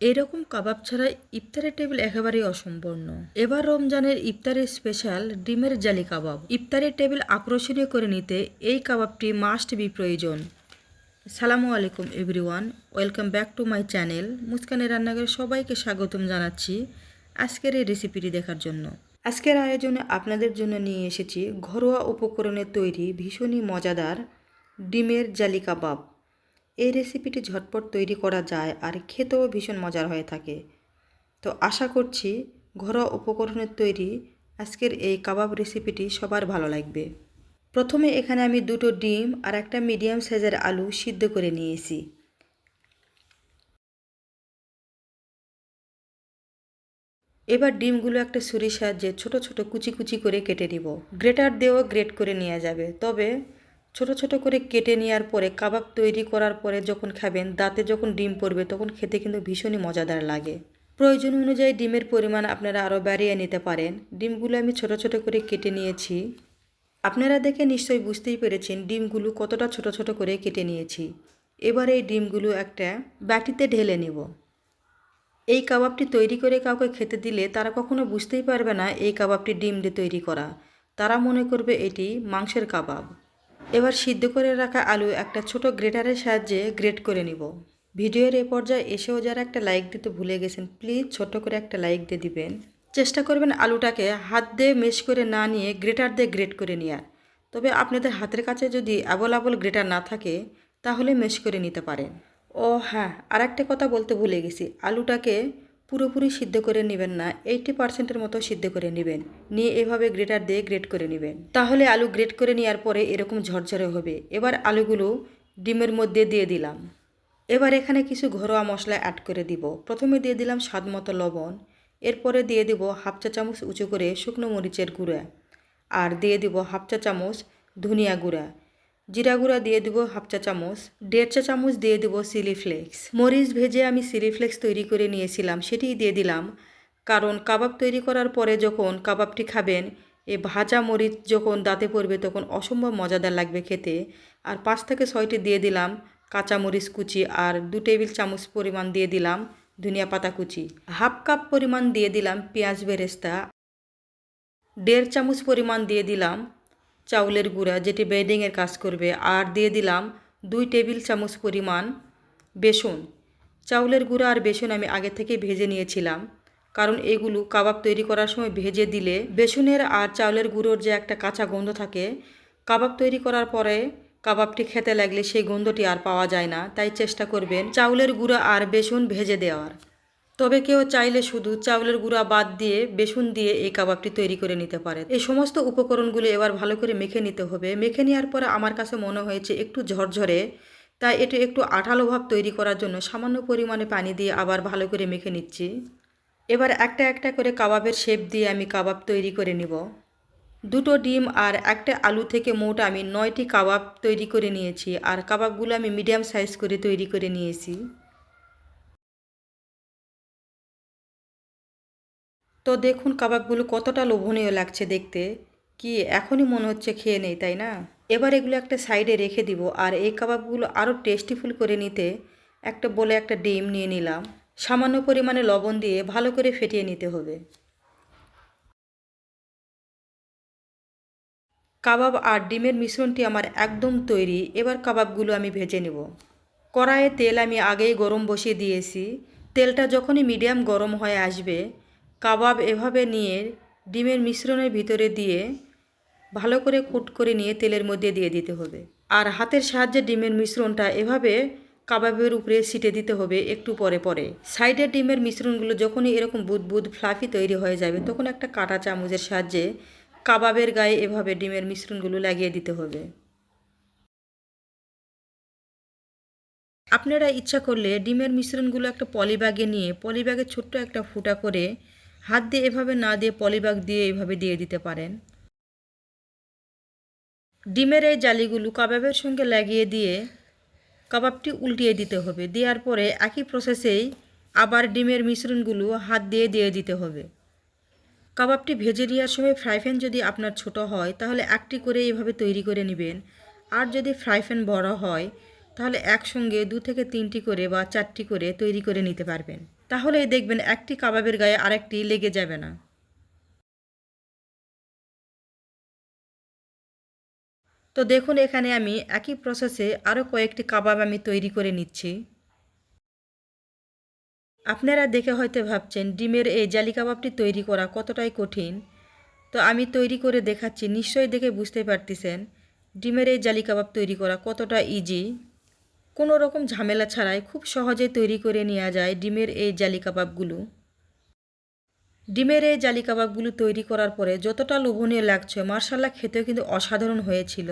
এরকম কাবাব ছাড়া ইফতারের টেবিল একেবারেই অসম্পূর্ণ। এবার রমজানের ইফতারের স্পেশাল ডিমের জালি কাবাব। ইফতারের টেবিল আকর্ষণীয় করে নিতে এই কাবাবটি মাস্ট বি প্রয়োজন। সালামু আলাইকুম everyone, welcome back to my channel মুস্কানের রান্নাঘরে সবাইকে স্বাগতম জানাচ্ছি আজকের এই রেসিপিটি দেখার জন্য। আজকের আয়োজনে আপনাদের জন্য নিয়ে এসেছি ঘরোয়া উপকরণে তৈরি ভীষণই মজাদার ডিমের জালি কাবাব। এই রেসিপিটি ঝটপট তৈরি করা যায় আর খেতেও ভীষণ মজার হয়ে থাকে। তো আশা করছি ঘরোয়া উপকরণের তৈরি আজকের এই কাবাব রেসিপিটি সবার ভালো লাগবে। প্রথমে এখানে আমি দুটো ডিম আর একটা মিডিয়াম সাইজের আলু সিদ্ধ করে নিয়েছি। এবার ডিমগুলো একটা ছুরির সাহায্যে ছোট ছোট কুচি কুচি করে কেটে নিব। গ্রেটার দিয়েও গ্রেট করে নেওয়া যাবে। তবে ছোট ছোট করে কেটে নেওয়ার পরে, কাবাব তৈরি করার পরে যখন খাবেন, দাঁতে যখন ডিম পড়বে তখন খেতে কিন্তু ভীষণই মজাদার লাগে। প্রয়োজন অনুযায়ী ডিমের পরিমাণ আপনারা আরও বাড়িয়ে নিতে পারেন। ডিমগুলো আমি ছোট ছোট করে কেটে নিয়েছি। আপনারা দেখে নিশ্চয়ই বুঝতেই পেরেছেন ডিমগুলো কতটা ছোট ছোট করে কেটে নিয়েছি। এবার এই ডিমগুলো একটা বাটিতে ঢেলে নেব। এই কাবাবটি তৈরি করে কাউকে খেতে দিলে তারা কখনো বুঝতেই পারবে না এই কাবাবটি ডিম দিয়ে তৈরি করা। তারা মনে করবে এটি মাংসের কাবাব। এবার সিদ্ধ করে রাখা আলু একটা ছোট গ্রেটারের সাহায্যে গ্রেট করে নিব। ভিডিওর এ পর্যায়ে এসেও যারা একটা লাইক দিতে ভুলে গেছেন, প্লিজ ছোট করে একটা লাইক দিয়ে দিবেন। চেষ্টা করবেন আলুটাকে হাত দিয়ে মেশ করে না নিয়ে গ্রেটার দিয়ে গ্রেট করে নেওয়ার তবে আপনাদের হাতের কাছে যদি অ্যাভেলেবল গ্রেটার না থাকে, তাহলে মেশ করে নিতে পারেন। ও হ্যাঁ আর একটা কথা বলতে ভুলে গেছি। আলুটাকে পুরোপুরি সিদ্ধ করে নেবেন না এইটি পার্সেন্টের মতো সিদ্ধ করে নেবেন। নিয়ে এভাবে গ্রেটার দিয়ে গ্রেট করে নেবেন। তাহলে আলু গ্রেট করে নেওয়ার পরে এরকম ঝরঝরে হবে। এবার আলুগুলো ডিমের মধ্যে দিয়ে দিলাম। এবার এখানে কিছু ঘরোয়া মশলা অ্যাড করে দিব। প্রথমে দিয়ে দিলাম স্বাদ মতো লবণ। এরপরে দিয়ে দিব হাফ চা চামচ উঁচু করে শুকনো মরিচের গুঁড়া। আর দিয়ে দিব হাফ চা চামচ ধনিয়া গুঁড়া। জিরা গুঁড়া দিয়ে দেবো হাফ চা চামচ, দেড় চা চামচ দিয়ে দিব সিলি ফ্লেক্স মরিচ ভেজে আমি সিলি ফ্লেক্স তৈরি করে নিয়েছিলাম, সেটিই দিয়ে দিলাম। কারণ কাবাব তৈরি করার পরে যখন কাবাবটি খাবেন, এ ভাজা মরিচ যখন দাঁতে পড়বে তখন অসম্ভব মজাদার লাগবে খেতে। আর পাঁচ থেকে ছয়টি দিয়ে দিলাম কাঁচা মরিচ কুচি আর দু টেবিল চামচ পরিমাণ দিয়ে দিলাম ধনিয়া পাতা কুচি। হাফ কাপ পরিমাণ দিয়ে দিলাম পেঁয়াজ বেরেস্তা। দেড় চামচ পরিমাণ দিয়ে দিলাম চাউলের গুঁড়া, যেটি বেডিংয়ের কাজ করবে। আর দিয়ে দিলাম দুই টেবিল চামচ পরিমাণ বেসন। চাউলের গুঁড়া আর বেসন আমি আগে থেকে ভেজে নিয়েছিলাম, কারণ এগুলো কাবাব তৈরি করার সময় ভেজে দিলে বেসনের আর চাউলের গুঁড়োর যে একটা কাঁচা গন্ধ থাকে, কাবাব তৈরি করার পরে কাবাবটি খেতে লাগলে সেই গন্ধটি আর পাওয়া যায় না। তাই চেষ্টা করবেন চাউলের গুঁড়া আর বেসন ভেজে দেওয়ার। তবে কেউ চাইলে শুধু চাউলের গুঁড়া বাদ দিয়ে বেসন দিয়ে এই কাবাবটি তৈরি করে নিতে পারে। এই সমস্ত উপকরণগুলো এবার ভালো করে মেখে নিতে হবে। মেখে নেওয়ার পরে আমার কাছে মনে হয়েছে একটু ঝরঝরে, তাই এটি একটু আঠালো ভাব তৈরি করার জন্য সামান্য পরিমাণে পানি দিয়ে আবার ভালো করে মেখে নিচ্ছি। এবার একটা একটা করে কাবাবের শেপ দিয়ে আমি কাবাব তৈরি করে নিব। দুটো ডিম আর একটা আলু থেকে মোট আমি নয়টি কাবাব তৈরি করে নিয়েছি আর কাবাবগুলো আমি মিডিয়াম সাইজ করে তৈরি করে নিয়েছি। তো দেখুন কাবাবগুলো কতটা লোভনীয় লাগছে দেখতে। কি এখনই মনে হচ্ছে খেয়ে নেই, তাই না? এবার এগুলো একটা সাইডে রেখে দিব আর এই কাবাবগুলো আরও টেস্টিফুল করে নিতে একটা বলে একটা ডিম নিয়ে নিলাম। সামান্য পরিমাণে লবণ দিয়ে ভালো করে ফেটিয়ে নিতে হবে। কাবাব আর ডিমের মিশ্রণটি আমার একদম তৈরি। এবার কাবাবগুলো আমি ভেজে নেব। কড়াইয়ে তেল আমি আগেই গরম বসিয়ে দিয়েছি। তেলটা যখনই মিডিয়াম গরম হয়ে আসবে কাবাব এভাবে নিয়ে ডিমের মিশ্রণের ভিতরে দিয়ে ভালো করে কুট করে নিয়ে তেলের মধ্যে দিয়ে দিতে হবে। আর হাতের সাহায্যে ডিমের মিশ্রণটা এভাবে কাবাবের উপরে ছিটে দিতে হবে একটু পরে পরে। সাইডের ডিমের মিশ্রণগুলো যখনই এরকম বুদ বুদ ফ্লাফি তৈরি হয়ে যাবে, তখন একটা কাঁটা চামচের সাহায্যে কাবাবের গায়ে এভাবে ডিমের মিশ্রণগুলো লাগিয়ে দিতে হবে। আপনারা ইচ্ছা করলে ডিমের মিশ্রণগুলো একটা পলিব্যাগে নিয়ে, পলিব্যাগে ছোট্ট একটা ফুটা করে হাত দিয়ে এভাবে না দিয়ে পলিব্যাগ দিয়ে এভাবে দিয়ে দিতে পারেন। ডিমের এই জালিগুলো কাবাবের সঙ্গে লাগিয়ে দিয়ে কাবাবটি উল্টিয়ে দিতে হবে। দেওয়ার পরে একই প্রসেসেই আবার ডিমের মিশ্রণগুলো হাত দিয়ে দিয়ে দিতে হবে। কাবাবটি ভেজে নেওয়ার সময় ফ্রাই প্যান যদি আপনার ছোট হয়, তাহলে একটি করে এইভাবে তৈরি করে নেবেন। আর যদি ফ্রাই প্যান বড় হয়, তাহলে একসঙ্গে দু থেকে তিনটি করে বা চারটি করে তৈরি করে নিতে পারবেন। তাহলেই দেখবেন একটি কাবাবের গায়ে আরেকটি লেগে যাবে না। তো দেখুন, এখানে আমি একই প্রসেসে আরও কয়েকটি কাবাব আমি তৈরি করে নিচ্ছি। আপনারা দেখে হয়তো ভাবছেন, ডিমের এই জালি কাবাবটি তৈরি করা কতটাই কঠিন? তো আমি তৈরি করে দেখাচ্ছি, নিশ্চয়ই দেখে বুঝতে পারতেছেন, ডিমের এই জালি কাবাব তৈরি করা কতটা ইজি কোনো রকম ঝামেলা ছাড়াই খুব সহজে তৈরি করে নেওয়া যায় ডিমের এই জালি কাবাবগুলো। ডিমের এই জালি কাবাবগুলো তৈরি করার পরে যতটা লোভনীয় লাগছে মার্শাল্লাহ খেতেও কিন্তু অসাধারণ হয়েছিল।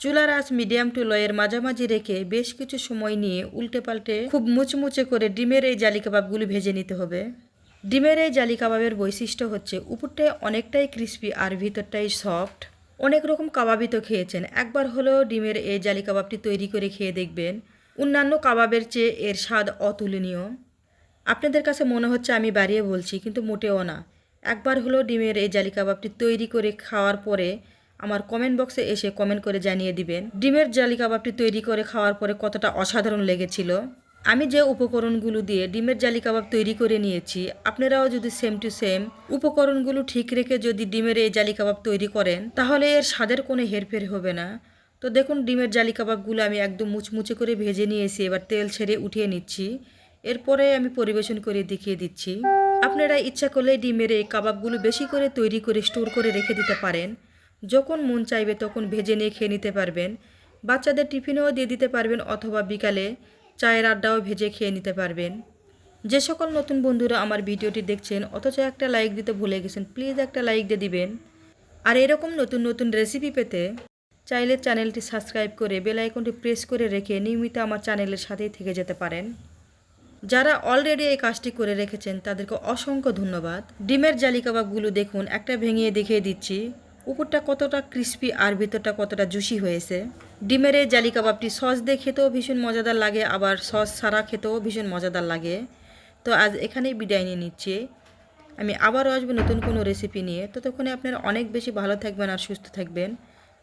চুলার আঁচ মিডিয়াম টু লয়ের মাঝামাঝি রেখে বেশ কিছু সময় নিয়ে উল্টে পাল্টে খুব মুচমুচে করে ডিমের এই জালি কাবাবগুলো ভেজে নিতে হবে। ডিমের এই জালি কাবাবের বৈশিষ্ট্য হচ্ছে উপরটায় অনেকটাই ক্রিস্পি আর ভিতরটাই সফট। অনেক রকম কাবাবই তো খেয়েছেন, একবার হলেও ডিমের এই জালি কাবাবটি তৈরি করে খেয়ে দেখবেন। অন্যান্য কাবাবের চেয়ে এর স্বাদ অতুলনীয়। আপনাদের কাছে মনে হচ্ছে আমি বাড়িয়ে বলছি, কিন্তু মোটেও না। একবার হলো ডিমের এই জালি কাবাবটি তৈরি করে খাওয়ার পরে আমার কমেন্ট বক্সে এসে কমেন্ট করে জানিয়ে দিবেন, ডিমের জালি কাবাবটি তৈরি করে খাওয়ার পরে কতটা অসাধারণ লেগেছিল। আমি যে উপকরণগুলো দিয়ে ডিমের জালি কাবাব তৈরি করে নিয়েছি, আপনারাও যদি সেম টু সেম উপকরণগুলো ঠিক রেখে যদি ডিমের এই জালি কাবাব তৈরি করেন, তাহলে এর স্বাদের কোনো হেরফের হবে না। তো দেখুন, ডিমের জালি কাবাবগুলো আমি একদম মুচমুচে করে ভেজে নিয়েছি। এবার তেল ছেড়ে উঠিয়ে নিচ্ছি। এরপরে আমি পরিবেশন করে দেখিয়ে দিচ্ছি। আপনারা ইচ্ছা করলে ডিমের এই কাবাবগুলো বেশি করে তৈরি করে স্টোর করে রেখে দিতে পারেন। যখন মন চাইবে তখন ভেজে নিয়ে খেয়ে নিতে পারবেন। বাচ্চাদের টিফিনেও দিয়ে দিতে পারবেন অথবা বিকালে চায়ের আড্ডাও ভেজে খেয়ে নিতে পারবেন। যে সকল নতুন বন্ধুরা আমার ভিডিওটি দেখছেন, অথচ একটা লাইক দিতে ভুলে গেছেন প্লিজ একটা লাইক দিয়ে দিবেন। আর এরকম নতুন নতুন রেসিপি পেতে চাইলে চ্যানেলটি সাবস্ক্রাইব করে বেল আইকনটি প্রেস করে রেখে নিয়মিত আমার চ্যানেলের সাথেই থেকে যেতে পারেন। যারা অলরেডি এই কাজটি করে রেখেছেন, তাদেরকে অসংখ্য ধন্যবাদ। ডিমের জালি কাবাবগুলো দেখুন, একটা ভেঙে দেখিয়ে দিচ্ছি। উপরটা কতটা ক্রিস্পি আর ভিতরটা কতটা জুসি হয়েছে। ডিমের এই জালি কাবাবটি সস দিয়ে খেতেও ভীষণ মজাদার লাগে, আবার সস ছাড়া খেতেও ভীষণ মজাদার লাগে। তো আজ এখানেই বিদায় নিয়ে নিচ্ছি। আমি আবারও আসব নতুন কোনো রেসিপি নিয়ে। ততক্ষণে আপনারা অনেক বেশি ভালো থাকবেন আর সুস্থ থাকবেন।